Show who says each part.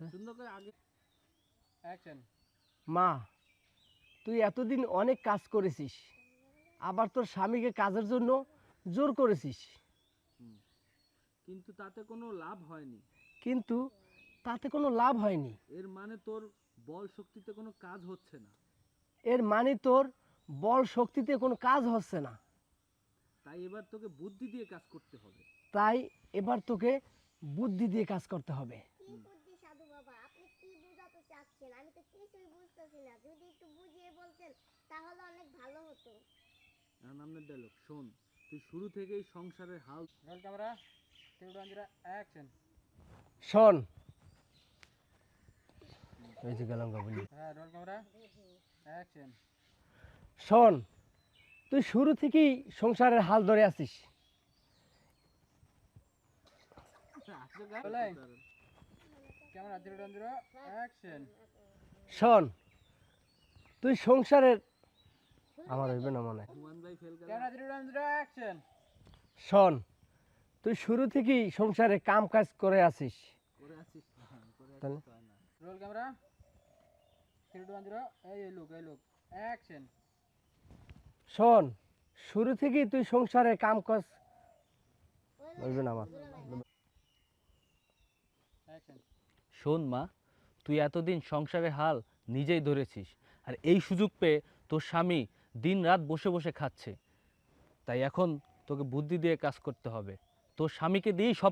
Speaker 1: সুন্দর করে আগে অ্যাকশন
Speaker 2: মা তুই এতদিন অনেক কাজ করেছিস। আবার তোর স্বামীকে কাজের জন্য জোর করেছিস।
Speaker 1: কিন্তু তাতে কোনো লাভ হয়নি।
Speaker 2: কিন্তু তাতে কোনো লাভ হয়নি।
Speaker 1: এর মানে তোর বল শক্তিতে কোনো কাজ হচ্ছে না।
Speaker 2: এর মানে তোর বল শক্তিতে কোনো কাজ হচ্ছে না।
Speaker 1: তাই এবার তোকে বুদ্ধি দিয়ে কাজ করতে হবে।
Speaker 2: তাই এবার তোকে বুদ্ধি দিয়ে কাজ করতে হবে।
Speaker 3: চাচ্ছেন আমি তো কিছুই বুঝতেছি না। যদি একটু বুঝিয়ে বলতেন তাহলে অনেক ভালো হতো।
Speaker 1: এখন আপনার ডায়লগ শোন তুই শুরু থেকেই সংসারের হাল রোল ক্যামেরা অ্যাকশন
Speaker 2: শোন। এই যে গেলাম বলি
Speaker 1: হ্যাঁ রোল ক্যামেরা অ্যাকশন
Speaker 2: শোন তুই শুরু থেকেই সংসারের হাল ধরে আছিস
Speaker 1: camera zero done zero action
Speaker 2: শোন তুই সংসারের আমার হইবে না মনে। শোন তুই শুরু থেকেই সংসারে কাম কাজ করে আছিস।
Speaker 1: করে আছিস হ্যাঁ, করে আছিস
Speaker 2: তাহলে?
Speaker 1: তো না। Roll camera zero done zero এই এই লোক এই লোক অ্যাকশন
Speaker 2: শোন শুরু থেকেই তুই সংসারে কাম কাজ হইবে না আমার।
Speaker 1: অ্যাকশন
Speaker 4: শোন মা, তুই এতদিন সংসারের হাল নিজেই ধরেছিস, আর এই সুযোগ পেয়ে তোর স্বামী দিন রাত বসে বসে খাচ্ছে। তাই এখন তোকে বুদ্ধি দিয়ে কাজ করতে হবে। তোর স্বামীকে দিয়েই সব